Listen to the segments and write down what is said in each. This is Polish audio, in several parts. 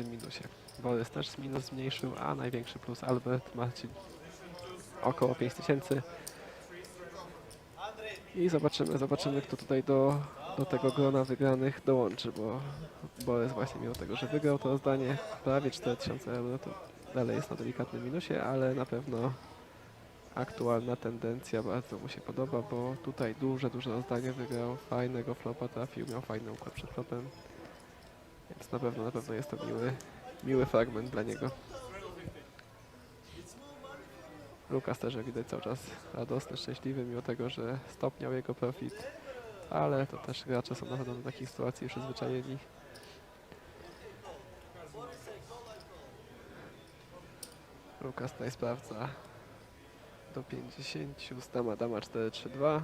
dużym minusie. Borys też z minus zmniejszył, a największy plus Albert ma ci około 5000. I zobaczymy, zobaczymy kto tutaj do, do tego grona wygranych dołączy, bo Borys właśnie mimo tego, że wygrał to zdanie prawie 4000 euro, to dalej jest na delikatnym minusie, ale na pewno aktualna tendencja bardzo mu się podoba, bo tutaj duże, duże rozdanie wygrał, fajnego flopa trafił, miał fajny układ przed flopem, więc na pewno, na pewno jest to miły, miły fragment dla niego. Lukas też jak widać cały czas radosny, szczęśliwy, mimo tego, że stopniał jego profit, ale to też gracze są na pewno do takich sytuacji przyzwyczajeni. Lukas tutaj sprawdza do 50, ustama dama 4-3-2.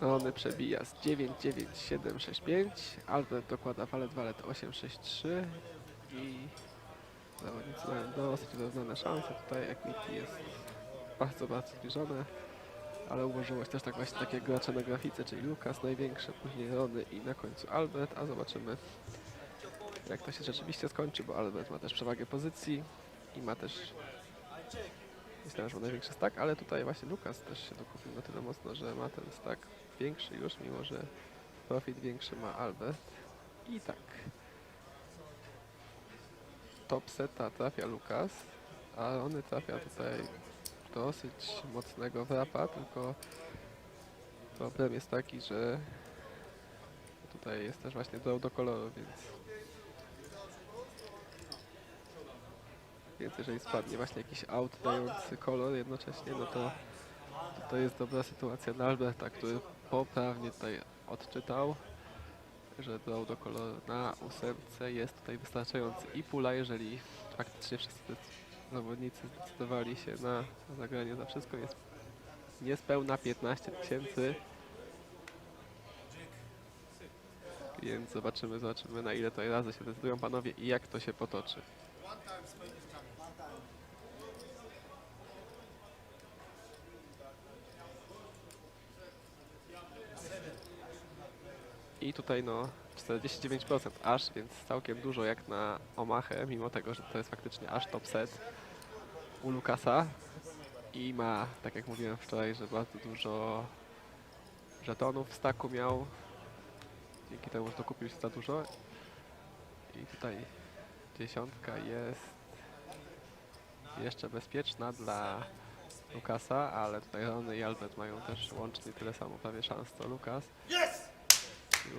Rony przebija z 9-9-7-6-5. Albert dokłada walet walet 8-6-3 i zawodnicy mają dosyć wyrównane szanse. Tutaj Equity jest bardzo, bardzo zbliżone, ale ułożyło się też tak właśnie takie gracze na grafice, czyli Lukas największy, później Rony i na końcu Albert, a zobaczymy jak to się rzeczywiście skończy, bo Albert ma też przewagę pozycji i ma też Myślałem, że ma największy stack, ale tutaj właśnie Lukas też się dokupił na tyle mocno, że ma ten stack większy już, mimo że profit większy ma Albert. I tak. Top seta trafia Lukas, a Rony trafia tutaj dosyć mocnego wrapa, tylko problem jest taki, że tutaj jest też właśnie draw do koloru, więc Więc jeżeli spadnie właśnie jakiś aut dający kolor jednocześnie, no to to, to jest dobra sytuacja dla Alberta, który poprawnie tutaj odczytał, że draw do koloru na ósemce jest tutaj wystarczający. I pula, jeżeli faktycznie wszyscy zawodnicy zdecydowali się na zagranie za wszystko, jest niespełna 15 tysięcy. Więc zobaczymy, zobaczymy na ile tutaj razy się decydują panowie i jak to się potoczy. I tutaj no 49% aż, więc całkiem dużo jak na Omachę, mimo tego, że to jest faktycznie aż top set u Lukasa. I ma, tak jak mówiłem wczoraj, że bardzo dużo żetonów w staku miał. Dzięki temu, że dokupił się za dużo. I tutaj dziesiątka jest jeszcze bezpieczna dla Lukasa, ale tutaj Rony i Albert mają też łącznie tyle samo prawie szans co Lukas. I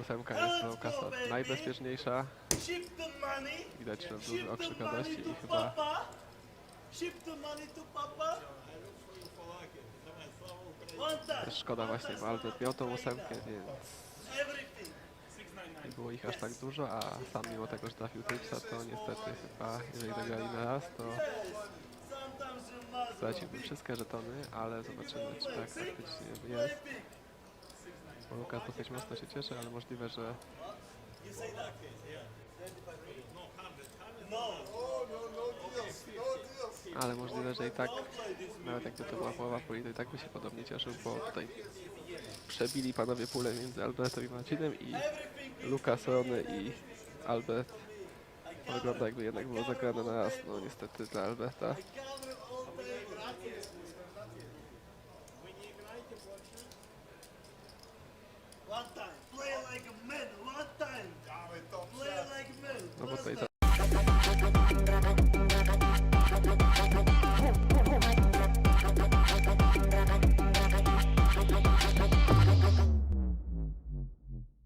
ósemka jest dla Lukasa najbezpieczniejsza. Widać, Ship duży okrzyk i chyba szkoda właśnie, bo Albert miał tą ósemkę, więc nie było ich aż tak dużo, a sam mimo tego, że trafił Tripsa, to niestety chyba, jeżeli zagrali na raz, to straciłby wszystkie żetony, ale zobaczymy, czy tak faktycznie jest. Lukas dosyć mocno się cieszy, ale możliwe, że ale możliwe, że i tak, nawet jakby to była połowa puli, to i tak by się podobnie cieszył, bo tutaj przebili panowie pulę między Albertem i Marcinem i Lukas, Rony i Albert. Wygląda jakby jednak było zagrane na raz, no niestety dla Alberta. One time. Play like a man. One time. Play like a man. No bo tutaj